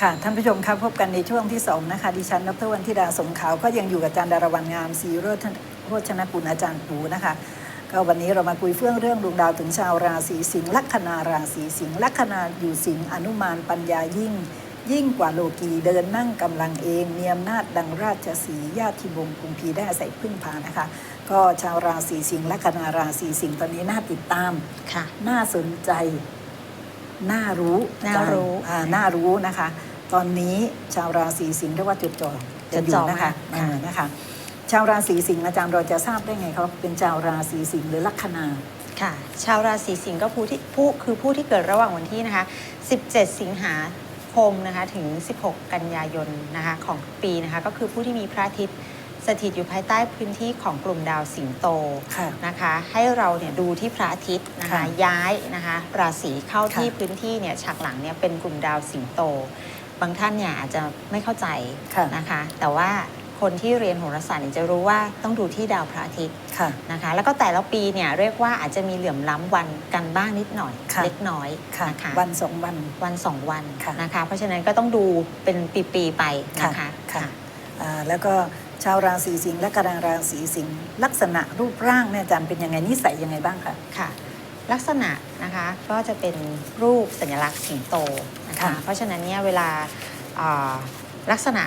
ค่ะท่านผู้ชมครับพบกันในช่วงที่สองนะคะดิฉันดรวันธิดาสงขาวก็ยังอยู่กับอาจารย์ดารวันงามศรีโรจนโรจนกุลอาจารย์ปูนะคะก็วันนี้เรามาคุยเฟื่องเรื่องดวงดาวถึงชาวราศีสิงห์ลัคนาราศีสิงห์ลัคนาอยู่สิงห์อนุมานปัญญายิ่ง ยิ่งกว่าโลกีเดินนั่งกำลังเองมีอำนาจดังราชสีห์ญาติวงศ์คุมพีได้อาศัยพึ่งพานะคะ ก็ชาวราศีสิงห์ลัคนาราศีสิงห์ตอนนี้น่าติดตามค่ะน่าสนใจน่ารู้น่ารู้อ่าน่ารู้นะคะ ตอนนี้ชาวราศีสิงห์เรียกว่าจดจ่อจดจ่อกันยู่นะคะมากอ่าค่ะนะคะ ชาวราศีสิงห์อาจารย์เราจะทราบได้ไงเขาเป็นชาวราศีสิงห์หรือลัคนาค่ะ ชาวราศีสิงห์ก็ผู้ที่ผู้คือผู้ที่เกิดระหว่างวันที่นะคะ 17 สิงหาคมนะคะถึง 16 กันยายนนะคะของทุกปีนะคะก็คือผู้ที่มีพระอาทิตย์สถิตอยู่ภายใต้พื้นที่ของกลุ่มดาวสิงโตค่ะนะคะ ให้เราเนี่ยดูที่พระอาทิตย์นะคะค่ะย้ายนะคะราศีเข้าที่ค่ะพื้นที่เนี่ยฉากหลังเนี่ยเป็นกลุ่มดาวสิงโต บางท่านเนี่ยอาจจะไม่เข้าใจค่ะนะคะ แต่ว่าคนที่เรียนโหราศาสตร์เนี่ยจะรู้ว่าต้องดูที่ดาวพระอาทิตย์ค่ะ นะคะ แล้วก็แต่ละปีเนี่ยเรียกว่าอาจจะมีเหลื่อมล้ำวันกันบ้างนิดหน่อย ค่ะ เล็กน้อยค่ะ นะคะวันสองวัน วันสองวันค่ะ นะคะ เพราะฉะนั้นก็ต้องดูเป็นปีๆไปนะคะค่ะอ่าแล้วก็ชาวราศีสิงห์และกระราศีสิงห์ลักษณะรูปร่างเนี่ยอาจารย์เป็นยังไงนิสัยยังไงบ้างคะ ค่ะ ลักษณะนะคะก็จะเป็นรูปสัญลักษณ์สิงโตนะคะค่ะ เพราะฉะนั้นเนี่ยเวลาเอ่อลักษณะ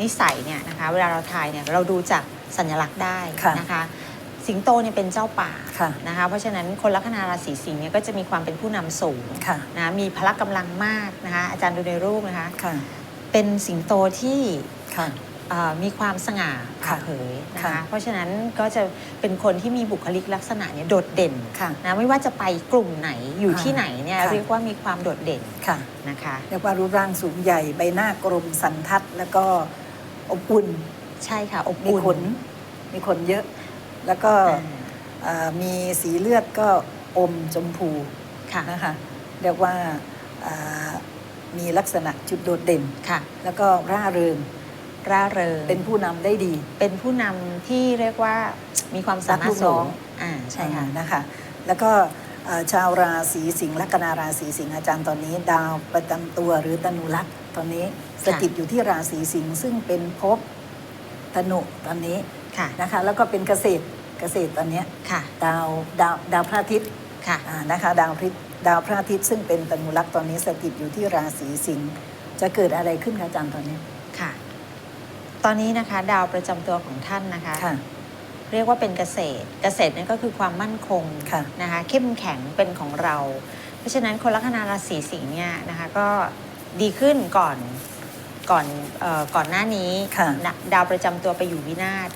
นิสัยเนี่ยนะคะเวลาเราทายเนี่ยเราดูจากสัญลักษณ์ได้นะคะ สิงโตเนี่ยเป็นเจ้าป่าค่ะ นะคะเพราะฉะนั้นคนลัคนาราศีสิงห์เนี่ยก็จะมีความเป็นผู้นำสูงค่ะ นะมีพละกำลังมากนะคะอาจารย์ดูในรูปนะคะ ค่ะ เป็นสิงโตที่ ค่ะ เอ่อมีความสง่าผ่าค่ะเผยนะค่ะคะเพราะฉะนั้นก็จะเป็นคนที่มีบุคลิกลักษณะเนี่ยโดดเด่นค่ะนะไม่ว่าจะไปกลุ่มไหนอยู่ค่ะที่ไหนเนี่ยค่ะ เรียกว่ามีความโดดเด่นค่ะนะคะเรียกว่ารูปร่างสูงใหญ่ใบหน้ากลมสันทัด แล้วก็อบอุ่นใช่ค่ะอบมีอุ่นขนมีขนเยอะ แล้วก็อ่าเอ่อมีสีเลือดก็อมชมพูค่ะนะคะเรียกว่าเอ่อมีลักษณะจุดโดดเด่น ค่ะ แล้วก็ร่าเริง ร่าเริงเป็นผู้นำได้ดี เป็นผู้นำที่เรียกว่ามีความสามารรักลูถกน้สูองง อ่าใช่ค่ะอ่านะคะ แล้วก็เอ่อชาวราศีสิงห์ลัคนาราศีสิงห์อาจารย์ตอนนี้ ดาวประจำตัวหรือตนุลักษ์ตอนนี้สถิตอยู่ที่ราศีสิงห์ซึ่งเป็นภพธนุตอนนี้ค่ะ นะคะ แล้วก็เป็นเกษตรเกษตรตอนเนี้ยค่ะ ดาวดาวดาวพระอาทิตย์ค่ะ อ่านะคะดาวพระอาทิตย์ดาวพระอาทิตย์ซึ่งเป็นตนุลักษ์ตอนนี้สถิตอยู่ที่ราศีสิงห์จะเกิดอะไรขึ้นคะอาจารย์ตอนนี้ ค่ะ ตอนนี้นะคะ ดาวประจำตัวของท่านนะคะ ค่ะ เรียกว่าเป็นเกษตร เกษตรนั่นก็คือความมั่นคงค่ะนะคะ เข้มแข็งเป็นของเรา เพราะฉะนั้นคนลัคนาราศีสิงห์เนี่ยนะคะก็ดีขึ้นก่อนก่อนเอ่อก่อนหน้านี้ค่ะ นะดาวประจำตัวไปอยู่วินาศ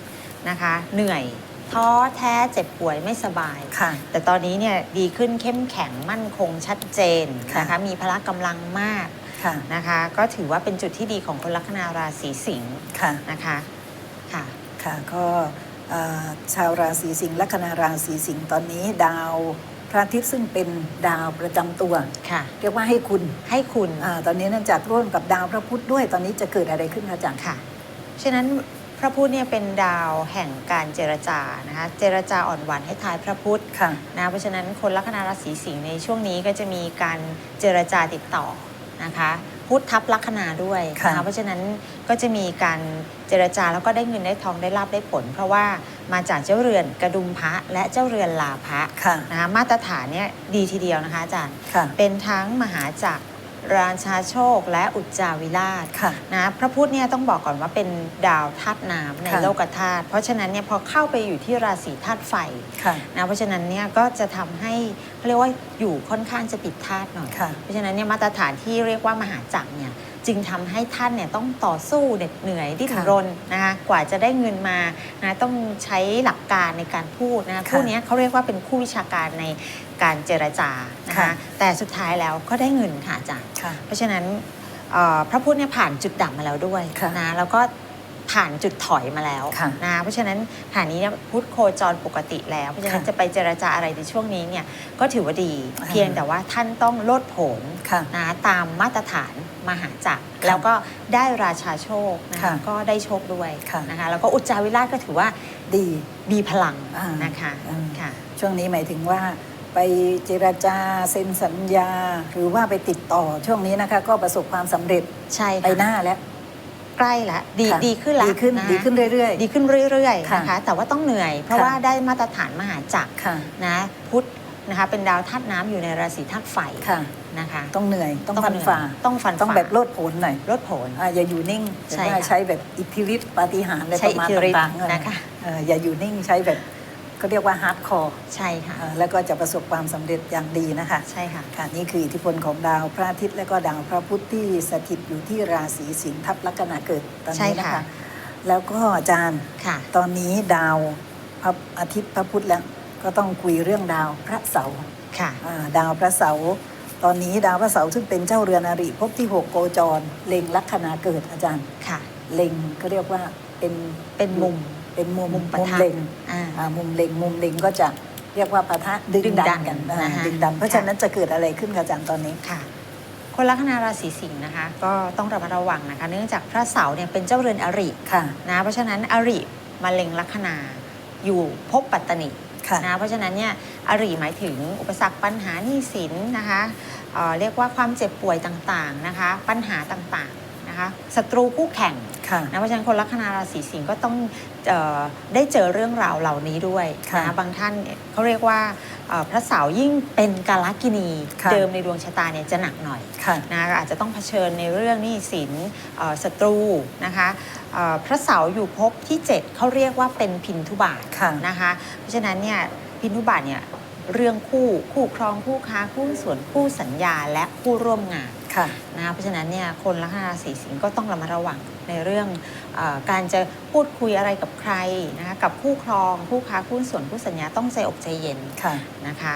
นะคะ เหนื่อยท้อแท้เจ็บป่วยไม่สบาย ค่ะ แต่ตอนนี้เนี่ยดีขึ้นเข้มแข็งมั่นคงชัดเจนค่ะ นะคะมีพละกำลังมาก ค่ะ นะคะ ก็ถือว่าเป็นจุดที่ดีของคนลัคนาราศีสิงห์ค่ะ นะคะค่ะ ค่ะก็เอ่อชาวราศีสิงห์ลัคนาราศีสิงห์ตอนนี้ดาวพระอาทิตย์ซึ่งเป็นดาวประจำตัว ค่ะ เรียกว่าให้คุณให้คุณอาตอนนี้เนื่องจากร่วมกับดาวพระพุธด้วยตอนนี้จะเกิดอะไรขึ้นคะอาจารย์ ค่ะฉะนั้นพระพุธเนี่ยเป็นดาวแห่งการเจรจานะคะเจรจาอ่อนหวานให้ทายพระพุธ ค่ะ นะเพราะฉะนั้นคนลัคนาราศีสิงห์ในช่วงนี้ก็จะมีการเจรจาติดต่อ นะคะพุธทับลัคนาด้วยค่ะนะคะเพราะฉะนั้นก็จะมีการเจรจาแล้วก็ได้เงินได้ทองได้ลาบได้ผล เพราะว่ามาจากเจ้าเรือนกระดุมพระและเจ้าเรือนลาพระค่ะนะคะมาตรฐานเนี่ยดีทีเดียวนะคะอาจารย์ค่ะเป็นทั้งมหาจักร ราชาโชคและอุจจาวิราชค่ะนะพระพุธเนี่ยต้องบอกก่อนว่าเป็นดาวธาตุน้ำในค่ะโลกธาตุเพราะฉะนั้นเนี่ยพอเข้าไปอยู่ที่ราศีธาตุไฟค่ะนะเพราะฉะนั้นเนี่ยก็จะทำให้เขาเรียกว่าอยู่ค่อนข้างจะติดธาตุหน่อยค่ะเพราะฉะนั้นเนี่ยมาตรฐานที่เรียกว่ามหาจักรเนี่ย จึงทำให้ท่านเนี่ยต้องต่อสู้เหน็ดเหนื่อยดิ้นค่ะรนนะคะกว่าจะได้เงินมานะต้องใช้หลักการในการพูดนะคะค่ะคู่เนี้ยเขาเรียกว่าเป็นคู่วิชาการในการเจรจานะคะค่ะแต่สุดท้ายแล้วก็ได้เงินค่ะอาจารย์ค่ะเพราะฉะนั้นเอ่อพระพุทธเนี่ยผ่านจุดดับมาแล้วด้วยค่ะนะแล้วก็ ผ่านจุดถอยมาแล้วค่ะนะเพราะฉะนั้นฐานนี้เนี่ยพุทธโคจรปกติแล้ว เพราะฉะนั้นค่ะจะไปเจรจาอะไรในช่วงนี้เนี่ยก็ถือว่าดีอ่าเพียงแต่ว่าท่านต้องโลดโผนค่ะนะตามมาตรฐานมหาจักรค่ะแล้วก็ได้ราชาโชคนะค่ะคะก็ได้โชคด้วยค่ะนะคะแล้วก็อุจจาวิราชก็ถือว่าดีมีพลังอ่าน นะคะอืมค่ะ ช่วงนี้หมายถึงว่าไปเจราจาเซ็นสัญญา หรือว่าไปติดต่อช่วงนี้นะคะ ก็ประสบความสำเร็จใช่ไปค่ะหน้าแล้ว ใกล้ละดีค่ะดีขึ้นละดีขึ้นะดีขึ้นเรื่อยดีขึ้นเรื่อยๆค่ะนะคะแต่ว่าต้องเหนื่อย เพราะค่ะ ว่าได้มาตรฐานมหาจักรค่ะนะพุธนะคะเป็นดาวธาตุน้ำอยู่ในราศีธาตุไฟค่ะ นะคะต้องเหนื่อยต้องต้องฟันเหนื่อยฝ่าต้องฟันต้องฝ่าแบบโลดโผนหน่อยลดผล อ่าอย่าอยู่นิ่งใช่แต่ว่าค่ะ ใช้แบบอิทธิฤทธิปาฏิหาริย์อะไรใช้ประมาณอิทธิฤทธิ์ต่างๆเออนะคะ เอออย่าอยู่นิ่งใช้แบบ เขาเรียกว่าฮาร์ดคอร์ใช่ค่ะ แล้วก็จะประสบความสำเร็จอย่างดีนะคะใช่ค่ะค่ะนี่คืออิทธิพลของดาวพระอาทิตย์และก็ดาวพระพุธที่สถิตอยู่ที่ราศีสิงห์ทับลัคนาเกิดตอนใช่นี้นะค่ะคะ แล้วก็อาจารย์ค่ะ ตอนนี้ดาวพระอาทิตย์พระพุธแล้วก็ต้องคุยเรื่องดาวพระเสาร์ค่ะอ่าดาวพระเสาร์ตอนนี้ดาวพระเสาร์ซึ่งเป็นเจ้าเรือนอริภพที่ 6 โกจร เล็งลัคนาเกิดอาจารย์ค่ะ เล็งก็เรียกว่าเป็นเป็นมุม เป็นมุมมุมปะทะเล็งอ่าอ่ามุมเล็งมุมเล็งก็จะเรียกว่าปะทะดึงดึงดัดันนกันอ่านะคะ ดึงดันเพราะค่ะฉะนั้นจะเกิดอะไรขึ้นกับอาจารย์ตอนนี้ ค่ะ คนลัคนาราศีสิงห์นะคะ ก็ต้องระมัดระวังนะคะ เนื่องจากพระเสาร์เนี่ยเป็นเจ้าเรือนอริค่ะ นะ เพราะฉะนั้นอริมาเล็งลัคนาอยู่ภพปัตตนิ ค่ะ นะเพราะฉะนั้นเนี่ยอริหมายถึงอุปสรรคปัญหาหนี้สินนะคะเอ่อเรียกว่าความเจ็บป่วยต่างๆนะคะ ปัญหาต่างๆ นะคะศัตรูคู่แข่งค่ะนะเพราะฉะนั้นคนลัคนาราศีสิงห์ก็ต้องเออได้เจอเรื่องราวเหล่านี้ด้วยค่ะนะบางท่านเนี่ยเขาเรียกว่าเอ่อพระเสาร์ยิ่งเป็นกาลกินีค่ะเดิมในดวงชะตาเนี่ยจะหนักหน่อยค่ะนะคะอาจจะต้องเผชิญในเรื่องหนี้สินเอ่อศัตรูนะคะเอ่อพระเสาร์อยู่ภพที่ 7เขาเรียกว่าเป็นพินทุบาทค่ะนะคะเพราะฉะนั้นเนี่ยพินทุบาทเนี่ยเรื่องคู่คู่ครองคู่ค้าคู่ส่วนคู่สัญญาและคู่ร่วมงาน ค่ะนะคะเพราะฉะนั้นเนี่ยคนลัคนาราศีสิงห์ก็ต้องระมัดระวังในเรื่องเออการจะพูดคุยอะไรกับใครนะคะกับคู่ครองคู่ค้าคู่ส่วนคู่สัญญาต้องใจอกใจเย็นค่ะ นะคะ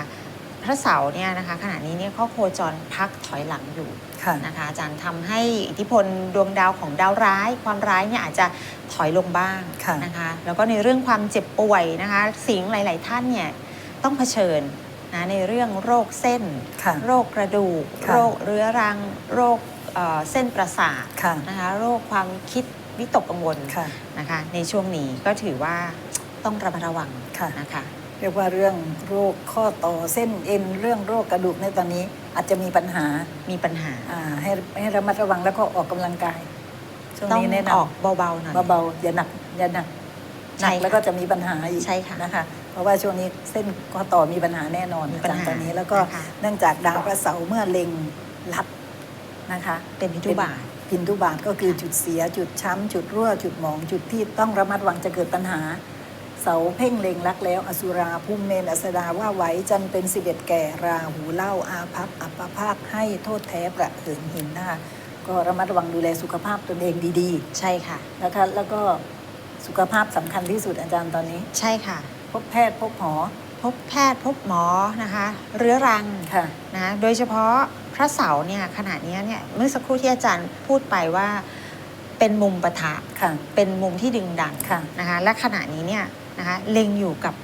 พระเสาร์เนี่ยนะคะขณะนี้เนี่ยเขาโคจรพักถอยหลังอยู่ค่ะ นะคะอาจารย์ทำให้อิทธิพลดวงดาวของดาวร้าย ความร้ายเนี่ยอาจจะถอยลงบ้างค่ะ นะคะแล้วก็ในเรื่องความเจ็บป่วยนะคะสิงห์หลาย ๆ ท่านเนี่ยต้องเผชิญ นะในเรื่องโรคเส้น ค่ะโรคกระดูก ค่ะ โรคเรื้อรัง โรคเอ่อเส้นประสาทค่ะนะคะโรคความคิดวิตกกังวลค่ะนะคะในช่วงนี้ก็ถือว่าต้องระมัดระวังค่ะ นะคะ เรียกว่าเรื่องโรคข้อต่อเส้นเอ็นเรื่องโรคกระดูกในตอนนี้อาจจะมีปัญหามีปัญหาอ่าให้ให้ระมัดระวังแล้วก็ออกกำลังกายช่วงต้องนี้แนะนออกเบาๆหน่อยำเบาๆอย่าหนักอย่าหนักหใช่นักค่ะแล้วก็จะมีปัญหาอีกใช่ค่ะ นะคะเพ ราะว่าช่วงนี้เส้นข้อต่อมีปัญหาแน่นอนมีอาปัญจารหาย์ตอนนี้แล้วก็นะคะ เนื่องจากดาวพระเสาร์เมื่อเล็งลัดนะคะเป็นพิทุบาท พินทุบาทก็คือจุดเสีย จุดช้ำ จุดรั่ว จุดหมอง จุดที่ต้องระมัดระวังจะเกิดปัญหา เสาเพ่งเล็งรักแล้ว อสุราพุ่มเมนอัสดาว่าไหวจันเป็นสิบเอ็ดแก่ ราหูเล่าอาภัพอัปภาคให้โทษแท้ประเหินหินนะคะก็ระมัดระวังดูแลสุขภาพตนเองดีใช่ค่ะ ๆนะคะแล้วก็สุขภาพสำคัญที่สุดอาจารย์ตอนนี้ ใช่ค่ะ พบแพทย์พบหมอ พบแพทย์พบหมอนะคะเรื้อรังค่ะ นะโดยเฉพาะพระเสาร์เนี่ยขณะนี้เนี่ยเมื่อสักครู่ที่อาจารย์พูดไปว่าเป็นมุมปะทะ ค่ะ เป็นมุมที่ดึงดันค่ะ นะคะและขณะนี้เนี่ยนะคะเล็งอยู่กับ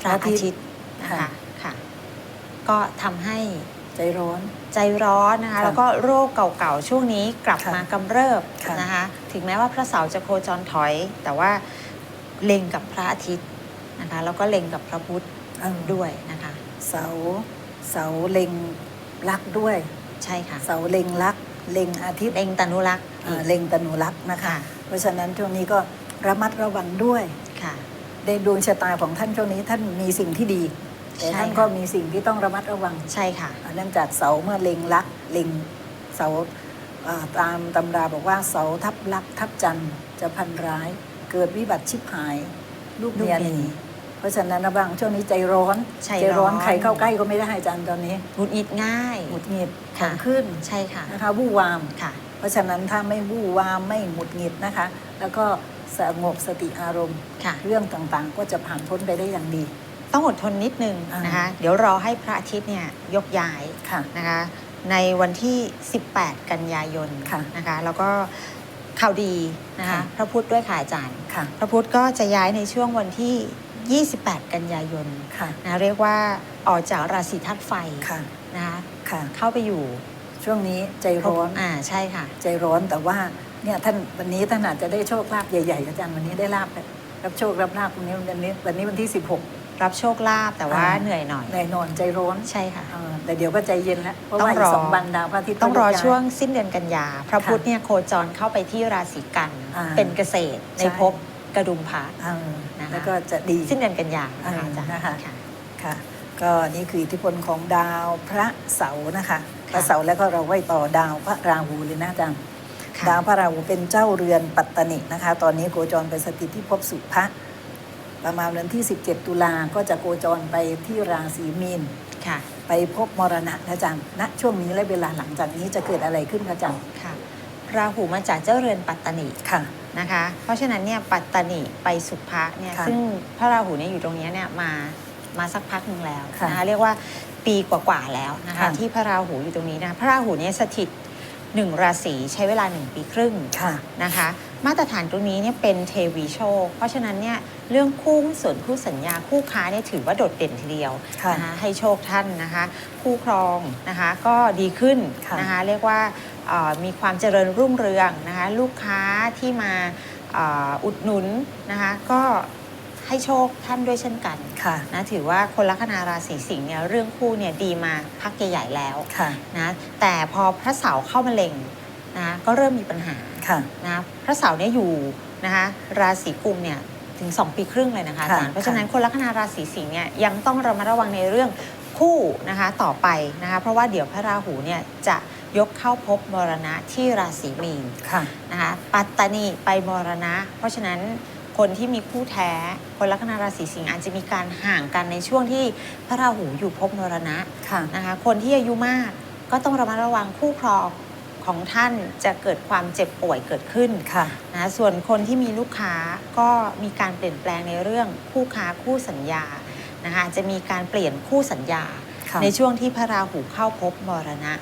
พระพระอาอาทิทิตตย์ย์นะค่ะคะค่ะก็ทำให้ ใจร้อน ใจร้อนนะคะ ค่ะแล้วก็โรคเก่าๆ ช่วงนี้กลับค่ะมากำเริบค่ะ นะคะ ถึงแม้ว่าพระเสาร์จะโคจรถอย แต่ว่าเล็งกับพระอาทิตย์ นะคะแล้วก็เล็งกับพระพุธเออด้วยนะคะ เสาเสาเล็งรักด้วย ใช่ค่ะเสาเล็งรัก เล็งอาทิตย์เล็งตนุรักษ์อ่าเล็งตนุรักษ์นะคะ ค่ะเพราะฉะนั้นช่วงนี้ก็ระมัดระวังด้วย ค่ะ ในดวงชะตาของท่านช่วงนี้ท่านมีสิ่งที่ดี แต่ใช่ท่านค่ะ ก็มีสิ่งที่ต้องระมัดระวังใช่ค่ะ อ่าเนื่องจากเสาเมื่อเล็งรักเล็งเสาอ่าตามตำราบอกว่าเสาทับรักทับจันทร์จะพันร้าย เกิดวิบัติชิบหาย ลูกเมียลูกเมียหนี เพราะฉะนั้นนะบางช่วงนี้ใจร้อนใจร้อนใครเข้าใกล้ก็ไม่ได้อาจารย์ตอนนี้หงุดหงิดง่ายหงุดหงิดขค่ะองขึ้นใช่ค่ะนะคะวู่วามค่ะ เพราะฉะนั้นถ้าไม่วู่วามไม่หงุดหงิดนะคะ แล้วก็สงบสติอารมณ์ค่ะเรื่องต่างๆ ก็จะผ่านพ้นไปได้อย่างดี ต้องอดทนนิดนึงอ่านนะคะ เดี๋ยวรอให้พระอาทิตย์เนี่ยยกย้ายค่ะนะคะ ในวันที่ 18 กันยายนค่ะนะคะ แล้วก็ข่าวดีนะคะค่ะพระพุธด้วยค่ะอาจารย์ค่ะพระพุธก็จะย้ายในช่วงวันที่ 28 กันยายนค่ะนะเรียกว่าออกจากราศีธาตุไฟค่ะนะคะค่ะ เข้าไปอยู่ช่วงนี้ใจร้อนอ่าใช่ค่ะ ใจร้อนแต่ว่าเนี่ยท่านวันนี้ท่านอาจจะได้โชคลาภใหญ่ๆอาจารย์วันนี้ได้ลาบแล้วรับโชครับลาภวันนี้วันนี้วันนี้วันที่ 16รับโชคลาภแต่ว่าอ่าเหนื่อยหน่อยในนอนใจร้อนใช่ค่ะเออแต่เดี๋ยวก็ใจเย็นแล้วเพราะต้องว่าอีรกอสองวันดาวพระอาทิตย์ต้องรอก็จะย้ายช่วงสิ้นเดือนกันยาพระค่ะพุธเนี่ยโคจรเข้าไปที่ราศีกันอ่าเป็นเกษตรในใช่ภพ กระดุมพระเออนะคะแล้วก็จะดี สิ้นเดือนกันยานะคะอ่าอาจารย์นะคะ ค่ะ ค่ะ ก็นี่คืออิทธิพลของดาวพระเสาร์นะคะค่ะพระเสาร์แล้วก็เราไว้ต่อดาวพระราหูเลยนะอาจารย์ ค่ะ ดาวพระราหูเป็นเจ้าเรือนปัตตนินะคะ ตอนนี้โคจรไปสถิตที่ภพสุภะประมาณวันที่ 17 ตุลาก็จะโคจรไปที่ราศีมีน ค่ะ ไปพบมรณะนะอาจารย์ณช่วงนี้และเวลาหลังจากนี้จะเกิดอะไรขึ้นคะอาจารย์ ค่ะ ราหูมาจากเจ้าเรือนปัตตนิค่ะ นะคะ เพราะฉะนั้นเนี่ยปัตตนิไปสุภะเนี่ยค่ะซึ่งพระราหูเนี่ยอยู่ตรงเนี้ยเนี่ยมามาสักพักหนึ่งแล้วค่ะนะคะเรียกว่าปีกว่าๆแล้วนะคะค่ะที่พระราหูอยู่ตรงนี้นะพระราหูเนี่ยสถิตหนึ่งราศีใช้เวลาหนึ่งปีครึ่งค่ะ นะคะมาตรฐานตรงนี้เนี่ยเป็นเทวีโชค เพราะฉะนั้นเนี่ยเรื่องคู่หุ้นส่วนคู่สัญญาคู่ค้าเนี่ยถือว่าโดดเด่นทีเดียว ค่ะ นะคะให้โชคท่านนะคะ คู่ครองนะคะก็ดีขึ้นค่ะนะคะเรียกว่าเอ่อ มีความเจริญรุ่งเรืองนะคะลูกค้าที่มาเอ่ออุดหนุนนะคะก็ให้โชคท่านด้วยเช่นกันค่ะนะถือว่าคนลัคนาราศีสิงห์เนี่ยเรื่องคู่เนี่ยดีมาพักใหญ่ๆแล้วค่ะนะแต่พอพระเสาร์เข้ามาเล็งนะก็เริ่มมีปัญหาค่ะนะพระเสาร์เนี่ยอยู่นะคะราศีกุมเนี่ยถึง 2 ปีครึ่งเลยนะคะอาค่ะจารย์เพราะฉะนั้นคนลัคนาราศีสิงห์เนี่ยยังต้องระมัดระวังในเรื่องคู่นะคะต่อไปนะคะเพราะว่าเดี๋ยวพระราหูเนี่ยจะ ยกเข้าพบมรณะที่ราศีมีนค่ะ นะคะปัตตานีไปมรณะ เพราะฉะนั้นคนที่มีคู่แท้ คนลัคนาราศีสิงห์อาจจะมีการห่างกันในช่วงที่พระราหูอยู่พบมรณะค่ะ นะคะคนที่อายุมากก็ต้องระมัดระวังคู่ครองของท่านจะเกิดความเจ็บป่วยเกิดขึ้นค่ะ นะส่วนคนที่มีลูกค้าก็มีการเปลี่ยนแปลงในเรื่องคู่ค้าคู่สัญญานะคะอาจจะมีการเปลี่ยนคู่สัญญา ค่ะ ในช่วงที่พระราหูเข้าพบมรณะ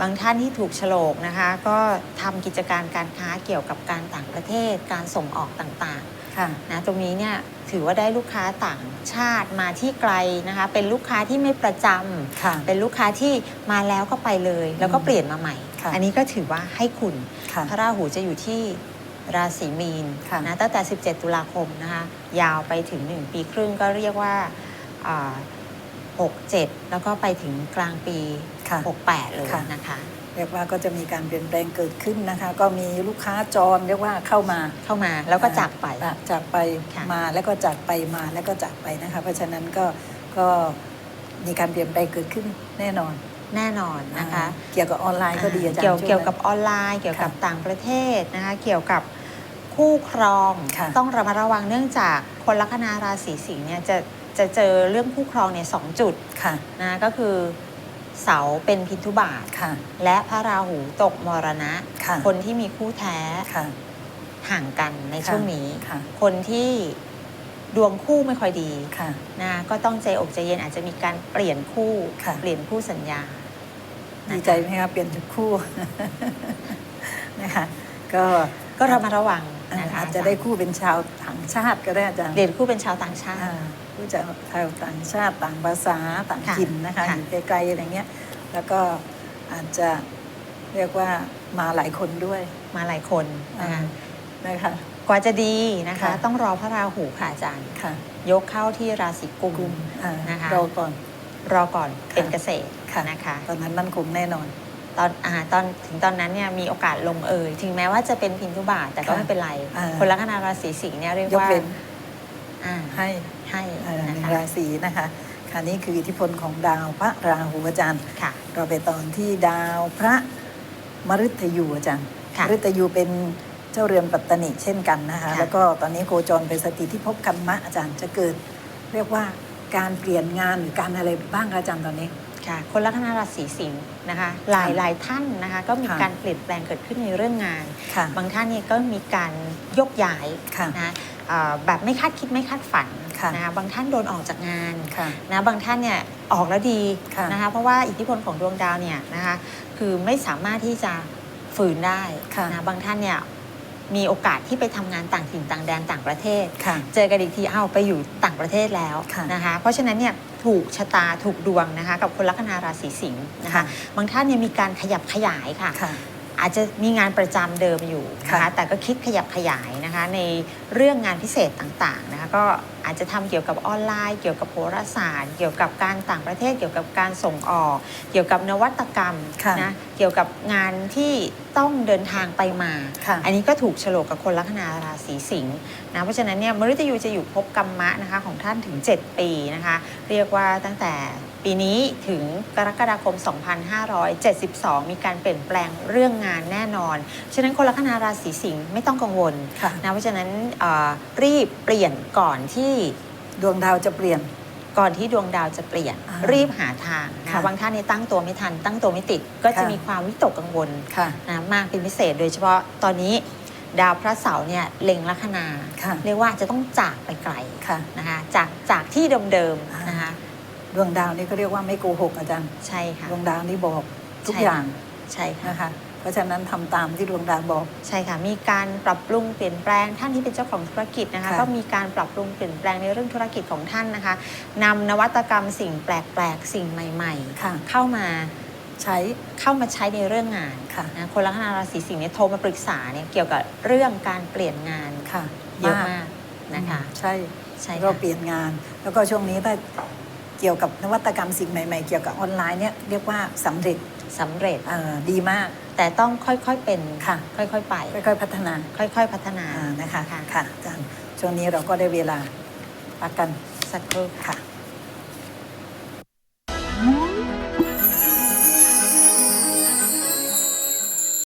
บางท่านที่ถูกโฉลกนะคะ ก็ทำกิจการการค้าเกี่ยวกับการต่างประเทศ การส่งออกต่างๆค่ะนะตรงนี้เนี่ยถือว่าได้ลูกค้าต่างชาติมาที่ไกลนะคะ เป็นลูกค้าที่ไม่ประจำค่ะ เป็นลูกค้าที่มาแล้วก็ไปเลย แล้วก็อืมเปลี่ยนมาใหม่ ค่ะ อันนี้ก็ถือว่าให้คุณ ค่ะ พระราหูจะอยู่ที่ราศีมีนค่ะนะตั้งแต่ 17 ตุลาคมนะคะยาวไปถึง 1 ปีครึ่งก็เรียกว่าอ่า67 แล้วก็ไปถึงกลางปี ค่ะ 68 เลยค่ะ นะคะ เรียกว่าก็จะมีการเปลี่ยนแปลงเกิดขึ้นนะคะ ก็มีลูกค้าจรเรียกว่าเข้ามาเข้ามาแล้วก็จากไป อ่าจากไปค่ะ มาแล้วก็จากไปมาแล้วก็จากไปนะคะ เพราะฉะนั้นก็ก็มีการเปลี่ยนแปลงเกิดขึ้นแน่นอนแน่นอนนะคะอ่าเกี่ยวกับออนไลน์ก็ดีอาจารย์เกี่ยวช่เกี่ยวกับนั้นออนไลน์เกี่ยวกับค่ะต่างประเทศนะคะ เกี่ยวกับคู่ครอง ค่ะต้องระมัดระวังเนื่องจากคนลัคนาราศีสิงห์เนี่ยจะจะเจอเรื่องคู่ครองเนี่ยสองจุดค่ะ นะก็คือ เสาเป็นพินทุบาท ค่ะ และพระราหูตกมรณะ ค่ะ คนที่มีคู่แท้ค่ะ ห่างกันในค่ะ ช่วงนี้ ค่ะ คนที่ดวงคู่ไม่ค่อยดีค่ะ นะก็ต้องใจอกใจเย็นอาจจะมีการเปลี่ยนคู่ ค่ะ เปลี่ยนคู่สัญญา ดีใจไหมคะเปลี่ยนจุดคู่ นะคะ ก็ก็ระมัดระวังอ่านะคะอาจจะได้คู่เป็นชาวต่างชาติก็ได้อาจารย์เปลี่ยนคู่เป็นชาวต่างชาติ อ่า ผู้จะชาวต่างชาติต่างภาษาต่างค่ะถิ่นนะคะค่ะอยู่ไกลๆอะไรเงี้ย แล้วก็อาจจะเรียกว่ามาหลายคนด้วย มาหลายคนนะคะนะคะกว่าจะดีนะคะค่ะต้องรอพระราหูค่ะอาจารย์ค่ะ ยกเข้าที่ราศีกุมกลุ่มอ่านะคะเราก่อนรอก่อนค่ะเป็นเกษตรค่ะนะคะ ตอนนั้นมั่นคงแน่นอนตอนอาตอนถึงตอนนั้นเนี่ยมีโอกาสลงเอยถึงแม้ว่าจะเป็นพินทุบาทแต่ก็ค่ะไม่เป็นไรอ่าคนลัคนาราศีสิงห์เนี่ยเรียกยกว่าเว้นอ่าให้ ให้อ่าหนะนึ่งคะราศีนะคะค่ะนี่คืออิทธิพลของดาวพระราหูอาจารย์ค่ะ เราไปตอนที่ดาวพระมฤตยูอาจารย์ค่ะมฤตยูเป็นเจ้าเรือนปัตตนิเช่นกันนะคะค่ะแล้วก็ตอนนี้โคจรไปสถิตที่ภพกรรมะอาจารย์จะเกิด เรียกว่าการเปลี่ยนงานหรือการอะไรบ้างคะอาจารย์ตอนนี้ค่ะคนลัคนาราศีสิงห์นะคะหลายค่ะหลายท่านนะคะก็มีค่ะการเปลี่ยนแปลงเกิดขึ้นในเรื่องงานค่ะบางท่านเนี่ยก็มีการยกย้ายค่ะนะอ่าแบบไม่คาดคิดไม่คาดฝัน ค่ะนะคะบางท่านโดนออกจากงานค่ะนะบางท่านเนี่ยออกแล้วดีค่ะนะคะเพราะว่าอิทธิพลของดวงดาวเนี่ยนะคะคือไม่สามารถที่จะฝืนได้ค่ะนะบางท่านเนี่ยมีโอกาสที่ไปทำงานต่างถิ่นต่างแดนต่างประเทศค่ะเจอกันอีกทีอ้าวไปอยู่ต่างประเทศแล้วค่ะนะคะ เพราะฉะนั้นเนี่ยถูกชะตาถูกดวงนะคะ กับคนลัคนาราศีสิงห์นะคะค่ะบางท่านเนี่ยมีการขยับขยายค่ะค่ะ อาจจะมีงานประจำเดิมอยู่นะค่ะคะแต่ก็คิดขยับขยายนะคะนะคะในเรื่องงานพิเศษต่างๆนะคะก็อาจจะทำเกี่ยวกับออนไลน์ เกี่ยวกับโหราศาสตร์ เกี่ยวกับการต่างประเทศ เกี่ยวกับการส่งออก เกี่ยวกับนวัตกรรมค่ะนะเกี่ยวกับงานที่ต้องเดินทางไปมาค่ะอันนี้ก็ถูกโฉลกกับคนลัคนาราศีสิงห์นะเพราะฉะนั้นเนี่ยมฤตยูจะอยู่ภพกรรมะนะคะของท่านถึง 7 ปีนะคะเรียกว่าตั้งแต่ ปีนี้ถึงกรกฎาคม 2572 มีการเปลี่ยนแปลงเรื่องงานแน่นอน ฉะนั้นคนลัคนาราศีสิงห์ไม่ต้องกังวลค่ะ นะเพราะฉะนั้นเอ่อรีบเปลี่ยนก่อนที่ ดวงดาวจะเปลี่ยน ก่อนที่ดวงดาวจะเปลี่ยน อ่ารีบหาทางนะค่ะคะบางท่านนี่ตั้งตัวไม่ทัน ตั้งตัวไม่ติดก็จะค่ะ มีความวิตกกังวลค่ะ นะมากเป็นพิเศษโดยเฉพาะตอนนี้ ดาวพระเสาร์เนี่ยเล็งลัคนา ค่ะ เรียกว่าจะต้องจากไปไกลค่ะ นะคะจากจากที่เดิมอ่าๆนะคะ ดวงดาวนี่ก็เรียกว่าไม่โกหกอาจารย์ใช่ค่ะดวงดาวนี่บอกทุกใช่อย่างใช่ค่ะนะคะเพราะฉะนั้นทำตามที่ดวงดาวบอก ใช่ค่ะ มีการปรับปรุงเปลี่ยนแปลงท่านที่เป็นเจ้าของธุรกิจนะคะค่ะก็มีการปรับปรุงเปลี่ยนแปลงในเรื่องธุรกิจของท่านนะคะนำนวัตกรรมสิ่งแปลกๆ สิ่งใหม่ค่ะๆเข้ามาใช้เข้ามาใช้ในเรื่องงานค่ะนะคนลัคนาราศีสิงห์เนี่ยโทรมาปรึกษาเนี่ยเกี่ยวกับเรื่องการเปลี่ยนงานค่ะเยอะมากนะคะ ใช่ใช่เราค่ะเปลี่ยนงาน แล้วก็ช่วงนี้ถ้า เกี่ยวกับนวัตกรรมสิ่งใหม่ ๆ เกี่ยวกับออนไลน์เนี่ยเรียกว่าสำเร็จสำเร็จเอ่อดีมาก แต่ต้องค่อยๆเป็นค่ะ ค่อยๆไป ค่อยๆพัฒนาค่อยๆพัฒนาอ่านะคะค่ะค่ะอาจารย์ช่วงนี้เราก็ได้เวลาพักกันสักครู่ ค่ะ